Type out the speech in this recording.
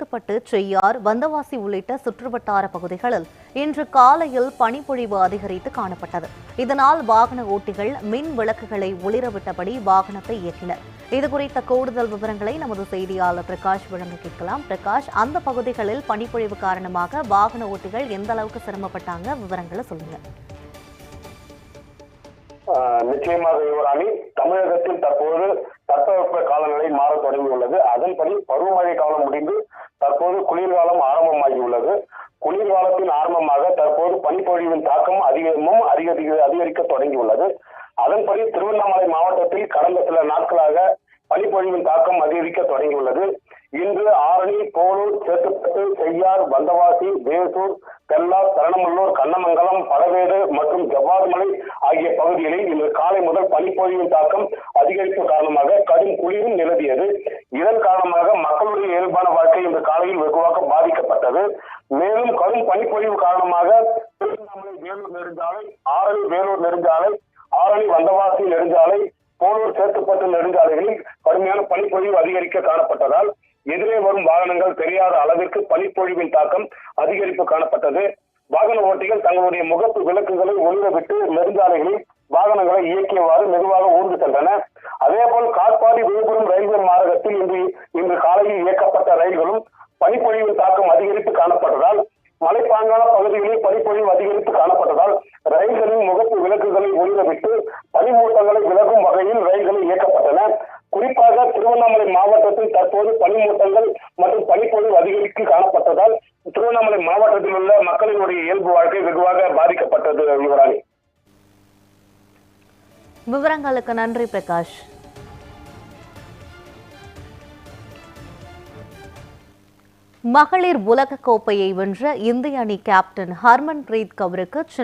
சேத்துப்பட்டு செய்யார் வந்தவாசி உள்ளிட்ட சுற்றுவட்டார பகுதிகளில் இன்று காலையில் பனிப்பொழிவு அதிகரித்து காணப்பட்டது. இதனால் வாகன ஓட்டிகள் மின் விளக்குகளை ஒளிரவிட்டபடி வாகனத்தை இயக்கினர். இதுகுறித்த கூடுதல் விவரங்களை நமது செய்தியாளர் பிரகாஷ் வழங்க கேட்கலாம். பிரகாஷ் அந்த பகுதிகளில் பனிப்பொழிவு காரணமாக வாகன ஓட்டிகள் எந்த அளவுக்கு சிரமப்பட்டாங்க? விவரங்களை சொல்லுங்க. நிச்சயமாக யுவராணி தமிழகத்தில் தற்போது தட்பவெப்ப காலநிலை மாற தொடங்கியுள்ளது. அதன்படி பருவமழை காலம் முடிந்து தற்போது குளிர்காலம் ஆரம்பமாகியுள்ளது. குளிர்காலத்தின் ஆரம்பமாக தற்போது பனிப்பொழிவின் தாக்கம் அதிகமும் அதிக அதிகரிக்க தொடங்கியுள்ளது. அதன்படி திருவண்ணாமலை மாவட்டத்தில் கடந்த சில நாட்களாக பனிப்பொழிவின் தாக்கம் அதிகரிக்க தொடங்கியுள்ளது. இன்று ஆரணி போலூர் சேத்துப்பட்டு செய்யார் வந்தவாசி வேசூர் தெல்லார் தரணமல்லூர் கண்ணமங்கலம் படவேடு மற்றும் ஜவ்வாதுமலை ஆகிய பகுதிகளில் இன்று காலை முதல் பனிப்பொழிவின் தாக்கம் அதிகரிப்பு காரணமாக கடும் குளிரும் நிலவியது. இதன் காரணமாக மக்களுடைய இயல்பான வாழ்க்கை இன்று காலையில் வெகுவாக பாதிக்கப்பட்டது. மேலும் கடும் பனிப்பொழிவு காரணமாக திருவண்ணாமலை வேலூர் நெடுஞ்சாலை ஆரணி வேலூர் நெடுஞ்சாலை ஆரணி வந்தவாசி நெடுஞ்சாலை போலூர் சேத்துப்பட்டு நெடுஞ்சாலைகளில் கடுமையான பனிப்பொழிவு அதிகரிக்க காணப்பட்டதால் எதிரே வரும் வாகனங்கள் தெரியாத அளவிற்கு பனிப்பொழிவின் தாக்கம் அதிகரிப்பு காணப்பட்டது. வாகன ஓட்டிகள் தங்களுடைய முகப்பு விளக்குகளை ஒளிரவிட்டு நெடுஞ்சாலைகளில் வாகனங்களை இயக்கியவாறு மெதுவாக ஊர்ந்து சென்றன. அதேபோல் காட்பாடி விழுப்புரம் ரயில்வே மார்க்கத்தில் இன்று இன்று காலையில் இயக்கப்பட்ட ரயில்களும் பனிப்பொழிவின் தாக்கம் அதிகரித்து காணப்பட்டதால் மலைப்பாங்கான பகுதிகளில் பனிப்பொழிவு அதிகரித்து காணப்பட்டதால் ரயில்களின் முகப்பு விளக்குகளை ஒளிரவிட்டு பனிமூ மாவட்டத்தில் தற்போது பனிமூட்டங்கள் மற்றும் பனிப்பொழிவு அதிகரித்து காணப்பட்டதால் திருவண்ணாமலை மாவட்டத்தில் உள்ள மக்களினுடைய இயல்பு வாழ்க்கை வெகுவாக பாதிக்கப்பட்டது யுவராணி. விவரங்களுக்கு நன்றி பிரகாஷ். மகளிர் உலகக் கோப்பையை வென்ற இந்திய அணி கேப்டன் ஹர்மன் பிரீத் கவுருக்கு சென்னை